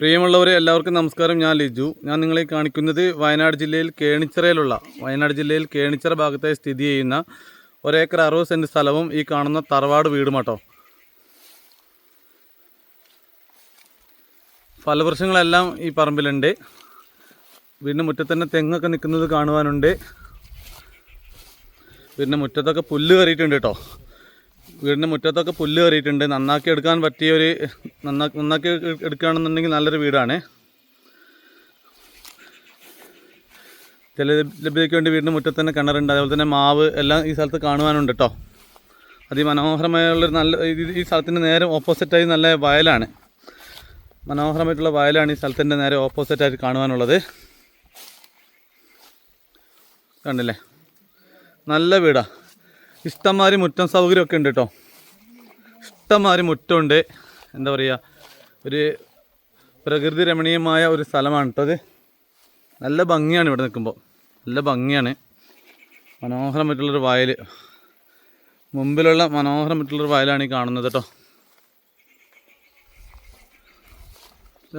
പ്രിയമുള്ളവരെ എല്ലാവർക്കും നമസ്കാരം. ഞാൻ ലിജു. ഞാൻ നിങ്ങളെ കാണിക്കുന്നത് വയനാട് ജില്ലയിൽ കേണിച്ചിറയിലുള്ള വയനാട് ജില്ലയിൽ കേണിച്ചിറ ഭാഗത്തെ സ്ഥിതി ചെയ്യുന്ന ഒരേക്കർ അറുപത് സെന്റ് സ്ഥലവും ഈ കാണുന്ന തറവാട് വീടും കേട്ടോ ഫലവൃക്ഷങ്ങളെല്ലാം ഈ പറമ്പിലുണ്ട്. വീടിന്റെ മുറ്റത്തന്നെ തെങ്ങൊക്കെ നിൽക്കുന്നത് കാണുവാനുണ്ട്. വീടിന്റെ മുറ്റത്തൊക്കെ പുല്ല് കയറിയിട്ടുണ്ട് കേട്ടോ. വീടിന്റെ മുറ്റത്തൊക്കെ പുല്ല് കയറിയിട്ടുണ്ട്. നന്നാക്കി എടുക്കാൻ പറ്റിയ ഒരു നന്നാ നന്നാക്കി എടുക്കുകയാണെന്നുണ്ടെങ്കിൽ നല്ലൊരു വീടാണ്. ജല ലഭ്യതയ്ക്ക് വേണ്ടി വീടിന്റെ മുറ്റത്ത് തന്നെ കിണറുണ്ട്. അതുപോലെ തന്നെ മാവ് എല്ലാം ഈ സ്ഥലത്ത് കാണുവാനുണ്ട് കേട്ടോ അതിമനോഹരമായുള്ളൊരു നല്ല ഈ സ്ഥലത്തിന്റെ നേരെ ഓപ്പോസിറ്റായി നല്ല വയലാണ്. മനോഹരമായിട്ടുള്ള വയലാണ് ഈ സ്ഥലത്തിന്റെ നേരെ ഓപ്പോസിറ്റായിട്ട് കാണുവാനുള്ളത്. കണ്ടില്ലേ? നല്ല വീടാ. ഇഷ്ടംമാതിരി മുറ്റം സൗകര്യമൊക്കെ ഉണ്ട് കേട്ടോ ഇഷ്ടംമാതിരി മുറ്റമുണ്ട്. എന്താ പറയുക ഒരു പ്രകൃതി രമണീയമായ ഒരു സ്ഥലമാണ് കേട്ടോ നല്ല ഭംഗിയാണ് ഇവിടെ നിൽക്കുമ്പോൾ നല്ല ഭംഗിയാണ്. മനോഹരമായിട്ടുള്ളൊരു വയൽ മുമ്പിലുള്ള മനോഹരമായിട്ടുള്ളൊരു വയലാണ് ഈ കാണുന്നത് കേട്ടോ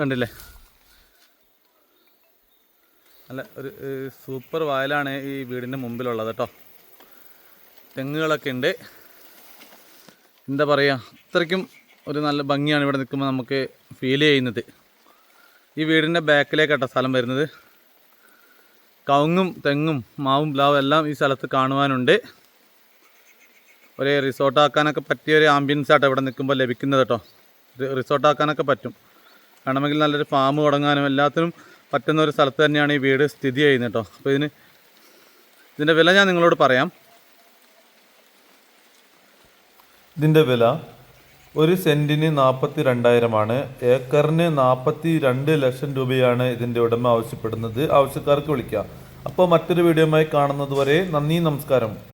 കണ്ടില്ലേ? നല്ല ഒരു സൂപ്പർ വയലാണ് ഈ വീടിന്റെ മുമ്പിലുള്ളത് കേട്ടോ തെങ്ങുകളൊക്കെ ഉണ്ട്. എന്താ പറയുക അത്രയ്ക്കും ഒരു നല്ല ഭംഗിയാണ് ഇവിടെ നിൽക്കുമ്പോൾ നമുക്ക് ഫീൽ ചെയ്യുന്നത്. ഈ വീടിന്റെ ബാക്കിലേക്കാട്ടോ സ്ഥലം വരുന്നത്. കവുങ്ങും തെങ്ങും മാവും പ്ലാവും എല്ലാം ഈ സ്ഥലത്ത് കാണുവാനുണ്ട്. ഒരു റിസോർട്ടാക്കാനൊക്കെ പറ്റിയ ഒരു ആംബിയൻസ് ആട്ടോ ഇവിടെ നിൽക്കുമ്പോൾ ലഭിക്കുന്നത് കേട്ടോ. റിസോർട്ടാക്കാനൊക്കെ പറ്റും. വേണമെങ്കിൽ നല്ലൊരു ഫാം തുടങ്ങാനും എല്ലാത്തിനും പറ്റുന്ന ഒരു സ്ഥലത്ത് തന്നെയാണ് ഈ വീട് സ്ഥിതി ചെയ്യുന്നത് കേട്ടോ. അപ്പോൾ ഇതിന് ഇതിന്റെ വില ഞാൻ നിങ്ങളോട് പറയാം. ഇതിന്റെ വില ഒരു സെന്റിന് നാൽപ്പത്തി രണ്ടായിരമാണ് ഏക്കറിന് നാൽപ്പത്തി രണ്ട് ലക്ഷം രൂപയാണ് ഇതിന്റെ ഉടമ ആവശ്യപ്പെടുന്നത്. ആവശ്യക്കാർക്ക് വിളിക്കാം. അപ്പോൾ മറ്റൊരു വീഡിയോയുമായി കാണുന്നത് വരെ നന്ദി നമസ്കാരം.